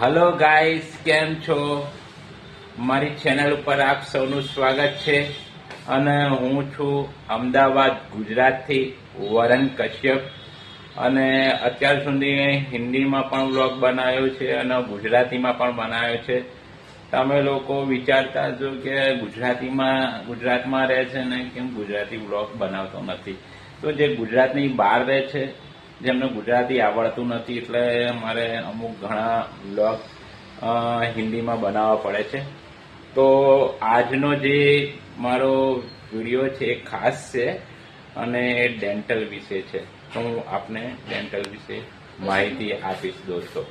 Hello guys કેમ છો? મારી ચેનલ ઉપર આપ સૌનું સ્વાગત છે. અને હું છું અમદાવાદ, ગુજરાતથી વરણ કશ્યપ. અને અત્યાર સુધી હિન્દીમાં પણ વ્લોગ બનાવ્યો છે અને ગુજરાતીમાં પણ બનાવ્યો છે. તમે લોકો વિચારતા છો કે ગુજરાતીમાં, ગુજરાતમાં રહે છે ને કેમ ગુજરાતી વ્લોગ બનાવતો નથી? તો જે ગુજરાતની બહાર રહે છે જેમને ગુજરાતી આવડતું નથી એટલે મારે અમુક ઘણા બ્લોગ હિન્દીમાં બનાવવા પડે છે. તો આજનો જે મારો વીડિયો છે એ ખાસ છે અને ડેન્ટલ વિશે છે. તો હું આપને ડેન્ટલ વિશે માહિતી આપીશ દોસ્તો.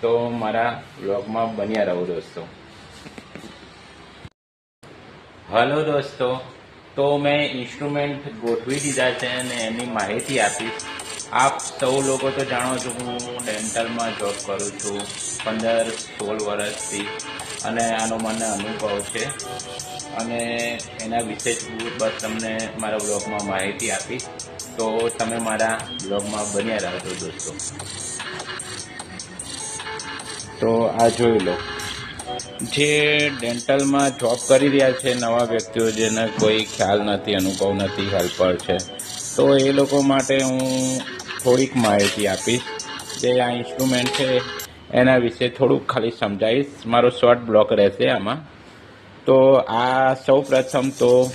તો મારા વ્લોગમાં બન્યા રહો દોસ્તો. હલો દોસ્તો. તો મેં ઇન્સ્ટ્રુમેન્ટ ગોઠવી દીધા છે અને એની માહિતી આપીશ. આપ સૌ લોકો તો જાણો છો હું ડેન્ટલમાં જોબ કરું છું પંદર સોળ વર્ષથી અને આનો મને અનુભવ છે. અને એના વિશે જ હું બસ તમને મારા બ્લોગમાં માહિતી આપીશ. તો તમે મારા બ્લોગમાં બન્યા રાખજો દોસ્તો. તો આ જોઈ લો. જે ડેન્ટલમાં જોબ કરી રહ્યા છે નવા વ્યક્તિઓ જેને કોઈ ખ્યાલ નથી, અનુભવ નથી હેલ્પર છે. તો એ લોકો માટે હું થોડીક માહિતી આપીશ. જે આ ઇન્સ્ટ્રુમેન્ટ છે, એના વિશે થોડુંક ખાલી સમજાવીશ. મારો શોર્ટ બ્લોક રહેશે આમાં. તો આ સૌ પ્રથમ તો,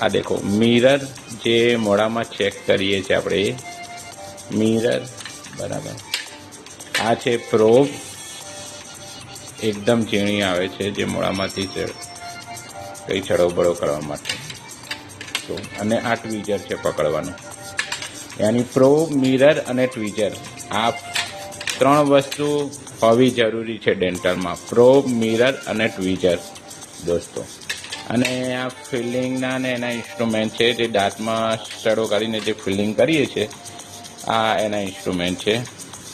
આ દેખો મિરર જે મોડામાં ચેક કરીએ છીએ આપણે. મિરર બરાબર. આ છે પ્રોબ એકદમ ઝીણી આવે છે જે મોડામાંથી કંઈ ચડોબડો કરવા માટે. તો, અને આ ટ્વીઝર છે પકડવાનું. યાની પ્રો મિરર અને ટ્વીઝર આ ત્રણ વસ્તુ હોવી જરૂરી છે ડેન્ટલમાં. પ્રો મિરર અને ટ્વીઝર દોસ્તો. અને આ ફિલિંગના ને એના ઇન્સ્ટ્રુમેન્ટ છે, જે દાંતમાં સડો કરીને જે ફિલિંગ કરીએ છીએ, આ એના ઇન્સ્ટ્રુમેન્ટ છે.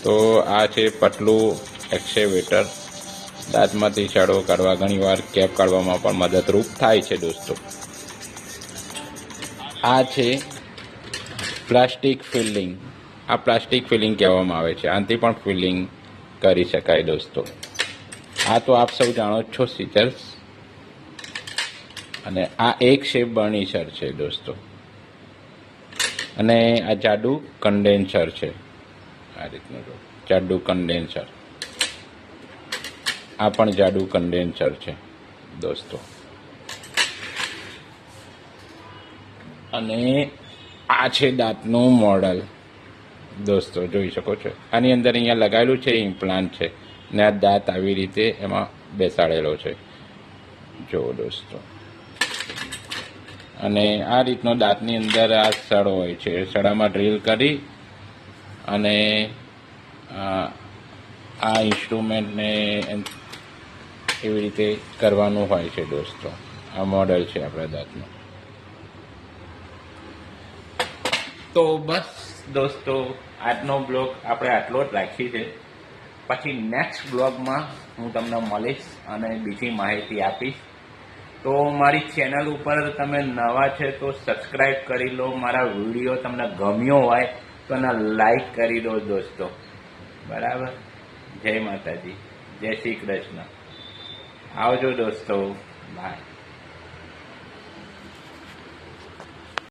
તો આ છે પટલું એક્સેવેટર. દાંતમાંથી સડો કરવા ઘણીવાર કેપ કાઢવામાં પણ મદદરૂપ થાય છે, દોસ્તો. આ છે પ્લાસ્ટિક ફિલિંગ. આ પ્લાસ્ટિક ફિલિંગ કહેવામાં આવે છે. આનાથી પણ ફિલિંગ કરી શકાય દોસ્તો. આ તો આપ સૌ જાણો છો સીટર્સ. અને આ એક શેપ બર્નિશર છે દોસ્તો. અને આ જાડુ કન્ડેન્સર છે. આ રીતનું જાડુ કન્ડેન્સર. આ પણ જાડુ કન્ડેન્સર છે દોસ્તો. અને આ છે દાંતનું મોડલ. દોસ્તો, જોઈ શકો છો. આની અંદર અહીંયા લગાવેલું છે, ઇમ્પ્લાન્ટ છે. ને આ દાંત આવી રીતે એમાં બેસાડેલો છે. જો દોસ્તો. અને આ રીતનો દાંતની અંદર આ સડો હોય છે. સડામાં ડ્રીલ કરી અને આ ઇન્સ્ટ્રુમેન્ટને એવી રીતે કરવાનું હોય છે દોસ્તો. આ મોડલ છે આપણા દાંતનું. તો બસ દોસ્તો, આજનો બ્લોગ આપણે આટલો જ રાખીએ છે પછી નેક્સ્ટ બ્લોગમાં હું તમને મળીશ અને બીજી માહિતી આપીશ. તો મારી ચેનલ ઉપર તમે નવા છે તો સબસ્ક્રાઈબ કરી લો. મારા વીડિયો તમને ગમ્યો હોય તો એને લાઈક કરી દો દોસ્તો. બરાબર? જય માતાજી. જય શ્રી કૃષ્ણ. આવજો દોસ્તો. બાય